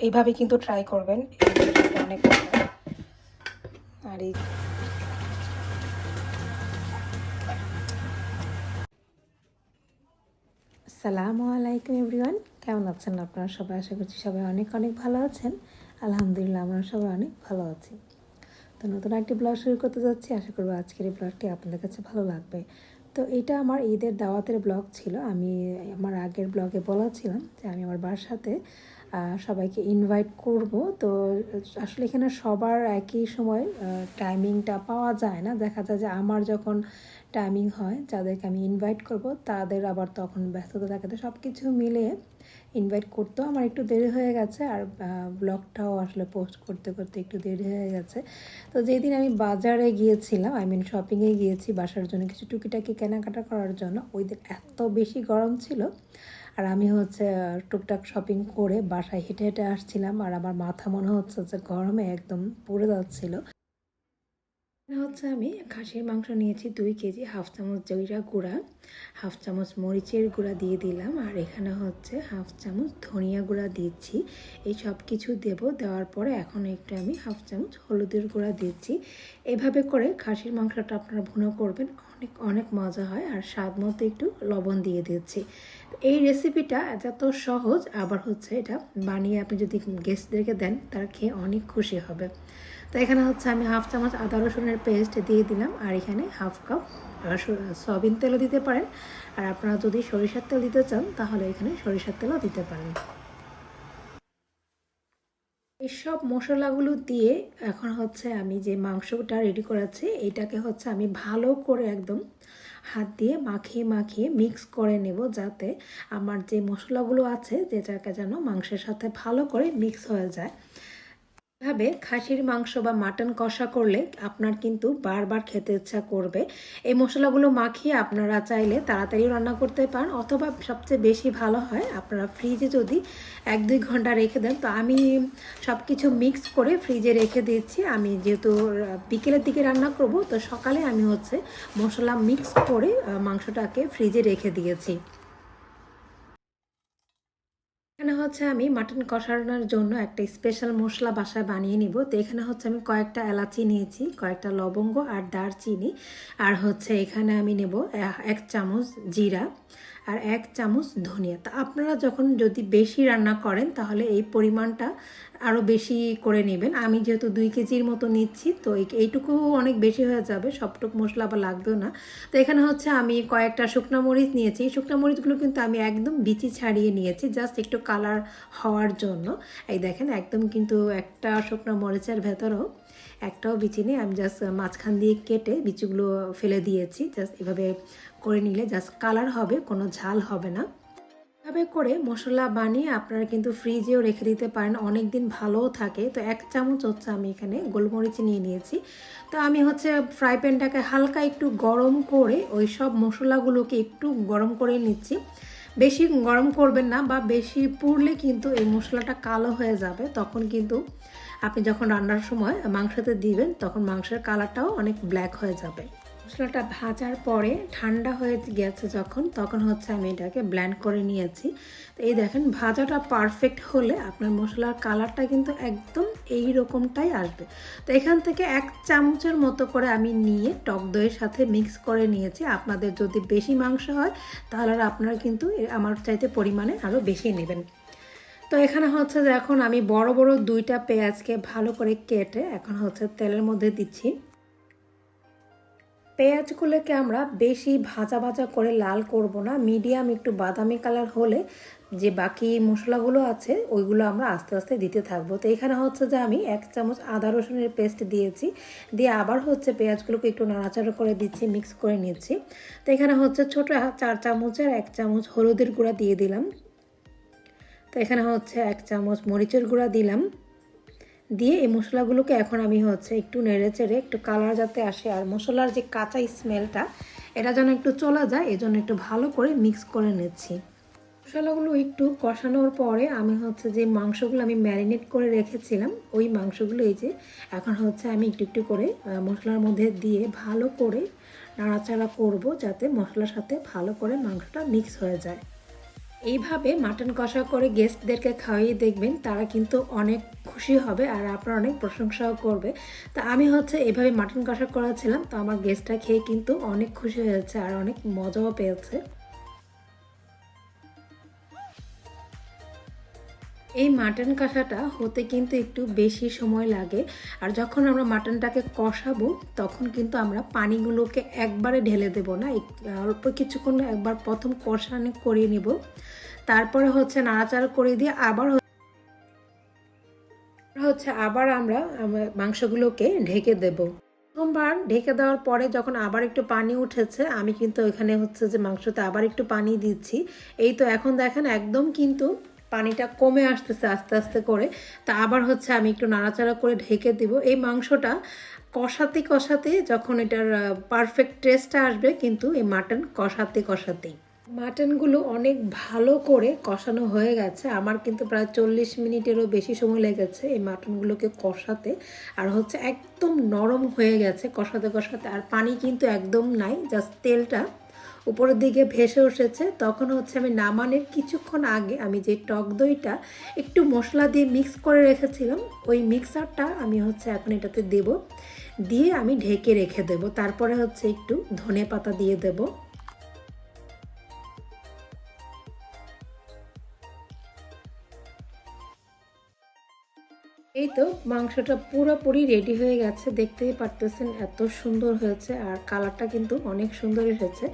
এইভাবে কিন্তু ট্রাই করবেন। অনেক। আর এই আসসালামু আলাইকুম এভরিওয়ান। কেমন আছেন আপনারা সবাই? আশা করছি সবাই অনেক অনেক ভালো আছেন। আলহামদুলিল্লাহ, আমরা সবাই অনেক ভালো আছি। তো নতুন একটি ব্লগ শুরু করতে যাচ্ছি। আশা করব আজকের এই ব্লগটি আপনাদের কাছে ভালো লাগবে। তো এটা আমার ঈদের দাওয়াতের ব্লগ ছিল। আমি আমার আগের ব্লগে বলা ছিলাম যে আমি আমার বাসাতে সবাইকে ইনভাইট করব। তো, আসলে এখানে সবার একই সময় টাইমিংটা পাওয়া যায় না। দেখা যায় যে আমার যখন টাইমিং হয়, যাদেরকে আমি ইনভাইট করব, তাদের আবার তখন ব্যস্ততা থাকে। তো সব কিছু মিলিয়ে ইনভাইট করতেও আমার একটু দেরি হয়ে গেছে। আর ব্লগটাও আসলে পোস্ট করতে করতে একটু দেরি হয়ে গেছে। তো যেদিন আমি বাজারে গিয়েছিলাম আই মিন শপিংয়ে গিয়েছি, বাসার জন্য কিছু টুকিটাকি কেনাকাটা করার জন্য, ওই দিন এত বেশি গরম ছিল। আর আমি হচ্ছে টুকটাক শপিং করে বাসায় হেঁটে হেঁটে আসছিলাম আর আমার মাথা মনে হচ্ছে যে গরমে একদম পুড়ে যাচ্ছিল। হচ্ছে আমি খাসির মাংস নিয়েছি দুই কেজি, হাফ চামচ জিরা গুঁড়া, হাফ চামচ মরিচের গুঁড়া দিয়ে দিলাম আর এখানে হচ্ছে হাফ চামচ ধনিয়া গুঁড়া দিচ্ছি। এই সব কিছু দেব, দেওয়ার পরে এখন একটু আমি হাফ চামচ হলুদের গুঁড়া দিচ্ছি। এভাবে করে খাসির মাংসটা আপনারা ভুনো করবেন। অনেক অনেক মজা হয় আর স্বাদ মতো একটু লবণ দিয়ে দিচ্ছি। এই রেসিপিটা এত সহজ, আবার হচ্ছে এটা বানিয়ে আপনি যদি গেস্টদেরকে দেন, তারা খেয়ে অনেক খুশি হবে। তো এখানে হচ্ছে আমি হাফ চামচ আদা রসুনের পেস্ট দিয়ে দিলাম, আর এখানে হাফ কাপ সয়াবিন তেলও দিতে পারেন। আর আপনারা যদি সরিষার তেল দিতে চান, তাহলে এখানে সরিষার তেলও দিতে পারেন। এইসব মশলাগুলো দিয়ে এখন হচ্ছে আমি যে মাংসটা রেডি করাচ্ছি, এটাকে হচ্ছে আমি ভালো করে একদম হাত দিয়ে মাখিয়ে মাখিয়ে মিক্স করে নেব যাতে আমার যে মশলাগুলো আছে যেটাকে যেন মাংসের সাথে ভালো করে মিক্স হয়ে যায়। এভাবে খাসির মাংস বা মাটন কষা করলে আপনার কিন্তু বারবার খেতে ইচ্ছা করবে। এই মশলাগুলো মাখিয়ে আপনারা চাইলে তাড়াতাড়ি রান্না করতে পারেন অথবা সবচেয়ে বেশি ভালো হয় আপনারা ফ্রিজে যদি এক দুই ঘণ্টা রেখে দেন। তো আমি সব কিছু মিক্স করে ফ্রিজে রেখে দিচ্ছি আমি যেহেতু বিকেলের দিকে রান্না করব, তো সকালে আমি হচ্ছে মশলা মিক্স করে মাংসটাকে ফ্রিজে রেখে দিয়েছি। এখানে হচ্ছে আমি মাটন কষানোর জন্য একটা স্পেশাল মশলা বাসায় বানিয়ে নিব। তো এখানে হচ্ছে আমি কয়েকটা এলাচি নিয়েছি, কয়েকটা লবঙ্গ আর দারচিনি। আর হচ্ছে এখানে আমি নেব এক চামচ জিরা আর এক চামচ ধনিয়া। তা আপনারা যখন যদি বেশি রান্না করেন তাহলে এই পরিমাণটা আরও বেশি করে নেবেন। আমি যেহেতু দুই কেজির মতো নিচ্ছি, তো এই- এইটুকু অনেক বেশি হয়ে যাবে, সবটুক মশলা আবার লাগবেও না। তো এখানে হচ্ছে আমি কয়েকটা শুকনো মরিচ নিয়েছি। এই শুকনো মরিচগুলো কিন্তু আমি একদম বিচি ছাড়িয়ে নিয়েছি, জাস্ট একটু কালার হওয়ার জন্য। এই দেখেন, একদম কিন্তু একটা শুকনো মরিচের ভেতরেও একটাও বিচি নেই। আমি জাস্ট মাঝখান দিয়ে কেটে বিচিগুলো ফেলে দিয়েছি, জাস্ট এভাবে করে নিলে জাস্ট কালার হবে, কোনো ঝাল হবে না। এভাবে করে মশলা বানিয়ে আপনারা কিন্তু ফ্রিজেও রেখে দিতে পারেন। অনেক দিন ভালোও থাকে। তো এক চামচ হচ্ছে আমি এখানে গোলমরিচ নিয়ে নিয়েছি। তো আমি হচ্ছে ফ্রাই প্যানটাকে হালকা একটু গরম করে ওই সব মশলাগুলোকে একটু গরম করে নিচ্ছি। বেশি গরম করবেন না বা বেশি পুড়লে কিন্তু এই মশলাটা কালো হয়ে যাবে। তখন কিন্তু আপনি যখন রান্নার সময় মাংসতে দিবেন, তখন মাংসের কালারটাও অনেক ব্ল্যাক হয়ে যাবে। মশলাটা ভাজার পরে ঠান্ডা হয়ে গেছে যখন, তখন হচ্ছে আমি এটাকে ব্ল্যান্ড করে নিয়েছি। তো এই দেখেন, ভাজাটা পারফেক্ট হলে আপনার মশলার কালারটা কিন্তু একদম এই রকমটাই আসবে। তো এখান থেকে এক চামচের মতো করে আমি নিয়ে টক দইয়ের সাথে মিক্স করে নিয়েছি। আপনাদের যদি বেশি মাংস হয়, তাহলে আপনারা কিন্তু আমার চাইতে পরিমাণে আরও বেশি নেবেন। তো এখানে হচ্ছে যে এখন আমি বড় বড় দুইটা পেঁয়াজকে ভালো করে কেটে এখন হচ্ছে তেলের মধ্যে দিচ্ছি। পেঁয়াজগুলোকে আমরা বেশি ভাজা ভাজা করে লাল করব না, মিডিয়াম একটু বাদামি কালার হলে যে বাকি মশলাগুলো আছে ওইগুলো আমরা আস্তে আস্তে দিতে থাকব। তো এখানে হচ্ছে যে আমি এক চামচ আদা রসুনের পেস্ট দিয়েছি, দিয়ে আবার হচ্ছে পেঁয়াজগুলোকে একটু নাড়াচাড়া করে দিচ্ছি, মিক্স করে নিচ্ছি। তো এখানে হচ্ছে ছোটো চার চামচের এক চামচ হলুদের গুঁড়া দিয়ে দিলাম। তো এখানে হচ্ছে এক চামচ মরিচের গুঁড়া দিলাম। দিয়ে এই মশলাগুলোকে এখন আমি হচ্ছে একটু নেড়ে চেড়ে একটু কালার যাতে আসে আর মশলার যে কাঁচা স্মেলটা এটা যেন একটু চলে যায়, এজন্য একটু ভালো করে মিক্স করে নিচ্ছি। মশলাগুলো একটু কষানোর পরে আমি হচ্ছে যে মাংসগুলো আমি ম্যারিনেট করে রেখেছিলাম, ওই মাংসগুলো এই যে এখন হচ্ছে আমি একটু একটু করে মশলার মধ্যে দিয়ে ভালো করে নাড়াচাড়া করব যাতে মশলার সাথে ভালো করে মাংসটা মিক্স হয়ে যায়। এইভাবে মাটন কষা করে গেস্টদেরকে খাওয়িয়ে দেখবেন, তারা কিন্তু অনেক খুশি হবে আর আপনারা অনেক প্রশংসাও করবে। তা আমি হচ্ছে এভাবে মাটন কষা করেছিলাম তো আমার গেস্টটা খেয়ে কিন্তু অনেক খুশি হয়েছে আর অনেক মজাও পেয়েছে। এই মাটন কষাটা হতে কিন্তু একটু বেশি সময় লাগে। আর যখন আমরা মাটনটাকে কষাবো, তখন কিন্তু আমরা পানিগুলোকে একবারে ঢেলে দেব না। অল্প কিছুক্ষণ একবার প্রথম কষানো করে নিব। তারপরে হচ্ছে নাড়াচাড়া করে দিয়ে আবার হচ্ছে আবার আমরা মাংসগুলোকে ঢেকে দেব। প্রথমবার ঢেকে দেওয়ার পরে যখন আবার একটু পানি উঠেছে, আমি কিন্তু এখানে হচ্ছে যে মাংসতে আবার একটু পানি দিচ্ছি। এই তো এখন দেখেন একদম কিন্তু পানিটা কমে আসতেছে, আস্তে আস্তে করে। তা আবার হচ্ছে আমি একটু নাড়াচাড়া করে ঢেকে দিব। এই মাংসটা কষাতে কষাতে যখন এটার পারফেক্ট টেস্টটা আসবে, কিন্তু এই মাটন কষাতে কষাতেই। মাটনগুলো অনেক ভালো করে কষানো হয়ে গেছে। আমার কিন্তু প্রায় চল্লিশ মিনিটেরও বেশি সময় লেগেছে এই মাটনগুলোকে কষাতে। আর হচ্ছে একদম নরম হয়ে গেছে কষাতে কষাতে। আর পানি কিন্তু একদম নাই, জাস্ট তেলটা উপরের দিকে ভেসে উঠেছে, তখন হচ্ছে আমি নামানের কিছুক্ষণ আগে আমি যে টক দইটা একটু মশলা দিয়ে মিক্স করে রেখেছিলাম, ওই মিক্সারটা আমি হচ্ছে এখন এটাতে দেব। দিয়ে আমি ঢেকে রেখে দেব, তারপরে হচ্ছে একটু ধনে পাতা দিয়ে দেবো। এই তো মাংসটা পুরোপুরি রেডি হয়ে গেছে। দেখতেই পারতেছেন এত সুন্দর হয়েছে আর কালারটা কিন্তু অনেক সুন্দর এসেছে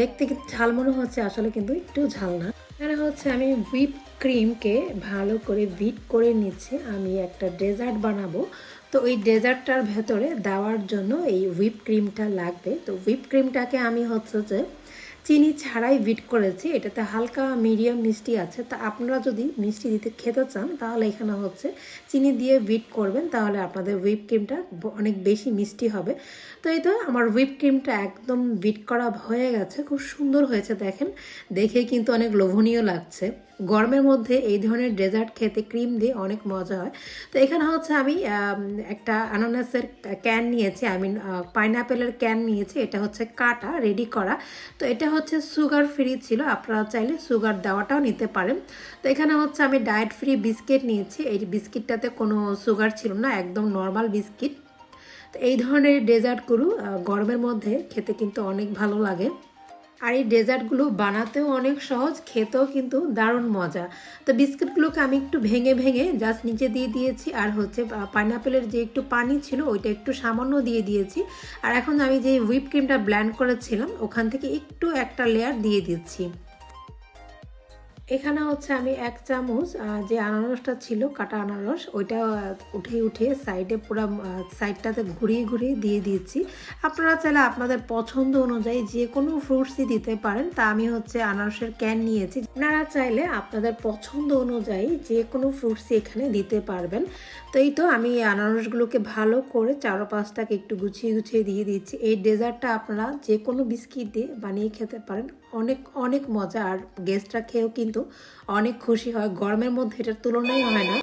দেখতে ঝাল মনে হচ্ছে? আসলে কিন্তু একটু ঝাল না। এখানে হচ্ছে আমি হুইপ ক্রিমকে ভালো করে বিট করে নিচ্ছি। আমি একটা ডেজার্ট বানাবো। তো ওই ডেজার্টটার ভেতরে দেওয়ার জন্য এই হুইপ ক্রিমটা লাগবে। তো হুইপ ক্রিমটাকে আমি হচ্ছে যে চিনি ছাড়াই বিট করেছি, এটাতে হালকা মিডিয়াম মিষ্টি আছে। তা আপনারা যদি মিষ্টি দিতে খেতে চান, তাহলে এখানে হচ্ছে চিনি দিয়ে বিট করবেন, তাহলে আপনাদের হুইপ ক্রিমটা অনেক বেশি মিষ্টি হবে। তো এই তো আমার হুইপ ক্রিমটা একদম বিট করা হয়ে গেছে, খুব সুন্দর হয়েছে, দেখেন। দেখে কিন্তু অনেক লোভনীয় লাগছে। গরমের মধ্যে এই ধরনের ডেজার্ট খেতে ক্রিম দিয়ে অনেক মজা হয়। তো এখানে হচ্ছে আমি একটা আনানাসের ক্যান নিয়েছি আই মিন পাইনাপেলের ক্যান নিয়েছি, এটা হচ্ছে কাটা রেডি করা। তো এটা হচ্ছে সুগার ফ্রি ছিল, আপনারা চাইলে সুগার দেওয়াটাও নিতে পারেন। তো এখানে হচ্ছে আমি ডায়েট ফ্রি বিস্কিট নিয়েছি, এই বিস্কিটটাতে কোনো সুগার ছিল না, একদম নর্মাল বিস্কিট। তো এই ধরনের ডেজার্টগুলো গরমের মধ্যে খেতে কিন্তু অনেক ভালো লাগে। আর এই ডেজার্টগুলো বানাতেও অনেক সহজ, খেতেও কিন্তু দারুণ মজা। তো বিস্কিটগুলোকে আমি একটু ভেঙে ভেঙে জাস্ট নিচে দিয়ে দিয়েছি আর হচ্ছে পাইনাপেলের যে একটু পানি ছিল ওইটা একটু সামান্য দিয়ে দিয়েছি। আর এখন আমি যে হুইপ ক্রিমটা ব্ল্যান্ড করেছিলাম, ওখান থেকে একটু একটা লেয়ার দিয়ে দিচ্ছি। এখানে হচ্ছে আমি এক চামচ যে আনারসটা ছিল, কাটা আনারস, ওইটা উঠে উঠিয়ে সাইডে পুরো সাইডটাতে ঘুরিয়ে ঘুরিয়ে দিয়ে দিয়েছি আপনারা চাইলে আপনাদের পছন্দ অনুযায়ী যে কোনো ফ্রুটসই দিতে পারেন, তা আমি হচ্ছে আনারসের ক্যান নিয়েছি। আপনারা চাইলে আপনাদের পছন্দ অনুযায়ী যে কোনো ফ্রুটসই এখানে দিতে পারবেন। তো এই তো আমি আনারসগুলোকে ভালো করে চারো পাঁচটাকে একটু গুছিয়ে গুছিয়ে দিয়ে দিচ্ছি। এই ডেজার্টটা আপনারা যে কোনো বিস্কিট দিয়ে বানিয়ে খেতে পারেন। অনেক অনেক মজা। আর গেস্টরা খেয়েও কিন্তু অনেক খুশি হয়। গরমের মধ্যে এটার তুলনাই হয় না।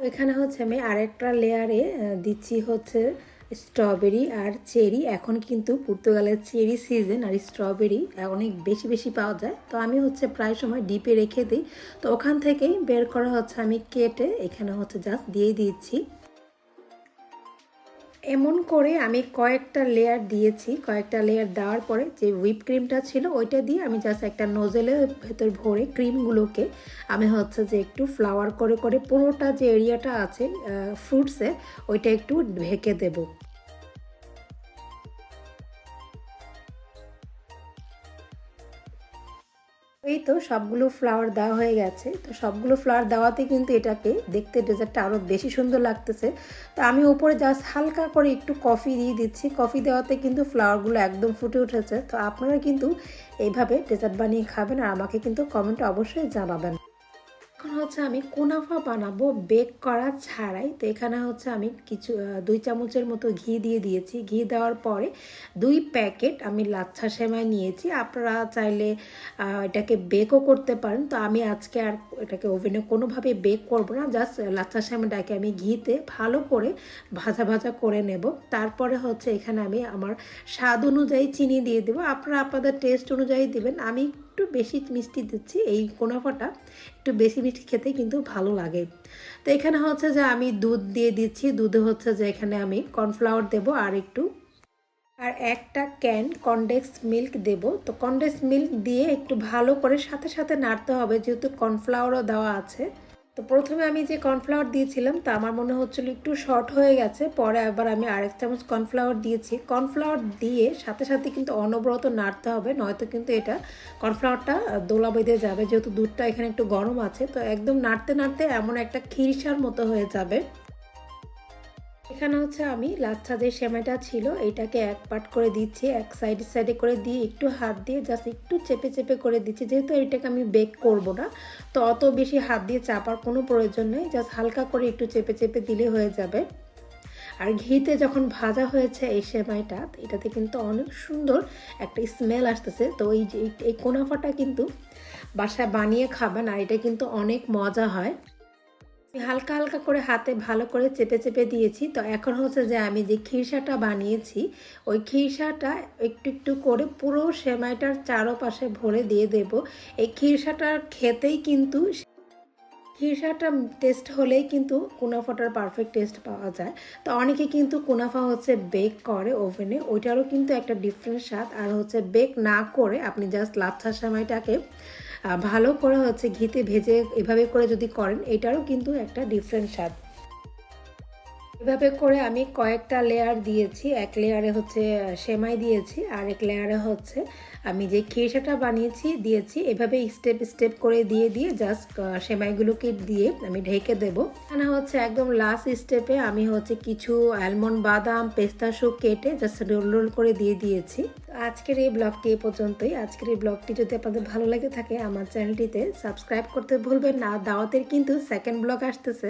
এখানে হচ্ছে আমি আরেকটা লেয়ারে দিচ্ছি হচ্ছে স্ট্রবেরি আর চেরি এখন কিন্তু পর্তুগালের চেরি সিজন আর স্ট্রবেরি অনেক বেশি বেশি পাওয়া যায়। তো আমি হচ্ছে প্রায় সময় ডিপে রেখে দিই। তো ওখান থেকেই বের করা হচ্ছে আমি কেটে এখানে হচ্ছে জাস্ট দিয়ে দিচ্ছি। এমন করে আমি কয়েকটা লেয়ার দিয়েছি। কয়েকটা লেয়ার দেওয়ার পরে যে হুইপ ক্রিমটা ছিল, ওইটা দিয়ে আমি জাস্ট একটা নোজেলের ভেতর ভরে ক্রিমগুলোকে আমি হচ্ছে যে একটু ফ্লাওয়ার করে করে পুরোটা যে এরিয়াটা আছে ফ্রুটসে ওইটা একটু ঢেকে দেবো। এই তো সবগুলো ফ্লাওয়ার দেওয়া হয়ে গেছে। তো সবগুলো ফ্লাওয়ার দেওয়াতে কিন্তু এটাকে দেখতে ডেজার্টটা আরও বেশি সুন্দর লাগতেছে। তো আমি উপরে জাস্ট হালকা করে একটু কফি দিয়ে দিচ্ছি। কফি দেওয়াতে কিন্তু ফ্লাওয়ারগুলো একদম ফুটে উঠেছে। তো আপনারা কিন্তু এইভাবে ডেজার্ট বানিয়ে খাবেন আর আমাকে কিন্তু কমেন্টে অবশ্যই জানাবেন। এখন হচ্ছে আমি কোনাফা বানাবো বেক করা ছাড়াই। তো এখানে হচ্ছে আমি কিছু দুই চামচের মতো ঘি দিয়ে দিয়েছি। ঘি দেওয়ার পরে দুই প্যাকেট আমি লাচ্ছা সেমাই নিয়েছি। আপনারা চাইলে এটাকে বেকও করতে পারেন। তো আমি আজকে আর এটাকে ওভেনে কোনোভাবে বেক করব না। জাস্ট লাচ্ছা সেমাইটাকে আমি ঘিতে ভালো করে ভাজা ভাজা করে নেব। তারপরে হচ্ছে এখানে আমি আমার স্বাদ অনুযায়ী চিনি দিয়ে দেবো। আপনারা আপনাদের টেস্ট অনুযায়ী দেবেন। আমি একটু বেশি মিষ্টি দিচ্ছি, এই কোনাফাটা একটু বেশি মিষ্টি খেতে কিন্তু ভালো লাগে। তো এখানে হচ্ছে যে আমি দুধ দিয়ে দিচ্ছি, দুধে হচ্ছে যে এখানে আমি কর্নফ্লাওয়ার দেব আর একটু, আর একটা ক্যান কনডেক্স মিল্ক দেব। তো কনডেক্স মিল্ক দিয়ে একটু ভালো করে সাথে সাথে নাড়তে হবে, যেহেতু কর্নফ্লাওয়ারও দেওয়া আছে। তো প্রথমে আমি যে কর্নফ্লাওয়ার দিয়েছিলাম, তা আমার মনে হচ্ছিল একটু শর্ট হয়ে গেছে। পরে আবার আমি আরেক চামচ কর্নফ্লাওয়ার দিয়েছি। কর্নফ্লাওয়ার দিয়ে সাথে সাথে কিন্তু অনবরত নাড়তে হবে, নয়তো কিন্তু এটা কর্নফ্লাওয়ারটা দোলা বেঁধে যাবে, যেহেতু দুধটা এখানে একটু গরম আছে। তো একদম নাড়তে নাড়তে এমন একটা খিরসার মতো হয়ে যাবে। এখানে হচ্ছে আমি লাচ্ছা যে সেমাইটা ছিল, এটাকে এক পাট করে দিচ্ছি, এক সাইডে সাইডে করে দিয়ে একটু হাত দিয়ে জাস্ট একটু চেপে চেপে করে দিচ্ছি। যেহেতু এটাকে আমি বেক করব না, তো অত বেশি হাত দিয়ে চাপার কোনো প্রয়োজন নেই জাস্ট হালকা করে একটু চেপে চেপে দিলে হয়ে যাবে। আর ঘিতে যখন ভাজা হয়েছে এই সেমাইটা এটাতে কিন্তু অনেক সুন্দর একটা স্মেল আসতেছে। তো এই যে এই কোনাফাটা কিন্তু বাসায় বানিয়ে খাবেন, আর এটা কিন্তু অনেক মজা হয়। হালকা হালকা করে হাতে ভালো করে চেপে চেপে দিয়েছি। তো এখন হচ্ছে যে আমি যে খিরসাটা বানিয়েছি, ওই খিরসাটা একটু একটু করে পুরো সেমাইটার চারোপাশে ভরে দিয়ে দেব। এই খিরসাটার খেতেই কিন্তু খিরসাটা টেস্ট হলেই কিন্তু কুনাফাটার পারফেক্ট টেস্ট পাওয়া যায়। তো অনেকে কিন্তু কুনাফা হচ্ছে বেক করে ওভেনে ওইটারও কিন্তু একটা ডিফারেন্ট স্বাদ। আর হচ্ছে বেক না করে আপনি জাস্ট লাচ্ছার সময়টাকে ভালো করে হচ্ছে ঘিতে ভেজে এভাবে করে যদি করেন এটারও কিন্তু একটা ডিফারেন্ট স্বাদ। এভাবে করে আমি কয়েকটা লেয়ার দিয়েছি। এক লেয়ারে হচ্ছে সেমাই দিয়েছি আর এক লেয়ারে হচ্ছে আমি যে খিরসাটা বানিয়েছি, দিয়েছি, এভাবে স্টেপ স্টেপ করে দিয়ে দিয়ে জাস্ট সেমাইগুলোকে দিয়ে আমি ঢেকে দেবো। এখানে হচ্ছে একদম লাস্ট স্টেপে আমি হচ্ছে কিছু অ্যালমন্ড বাদাম, পেস্তা শুক কেটে জাস্ট রোল রোল করে দিয়ে দিয়েছি। আজকের এই ব্লগটি এ পর্যন্তই। আজকের এই ব্লগটি যদি আপনাদের ভালো লাগে থাকে, আমার চ্যানেলটিতে সাবস্ক্রাইব করতে ভুলবেন না। দাওয়াতের কিন্তু সেকেন্ড ব্লগ আসতেছে।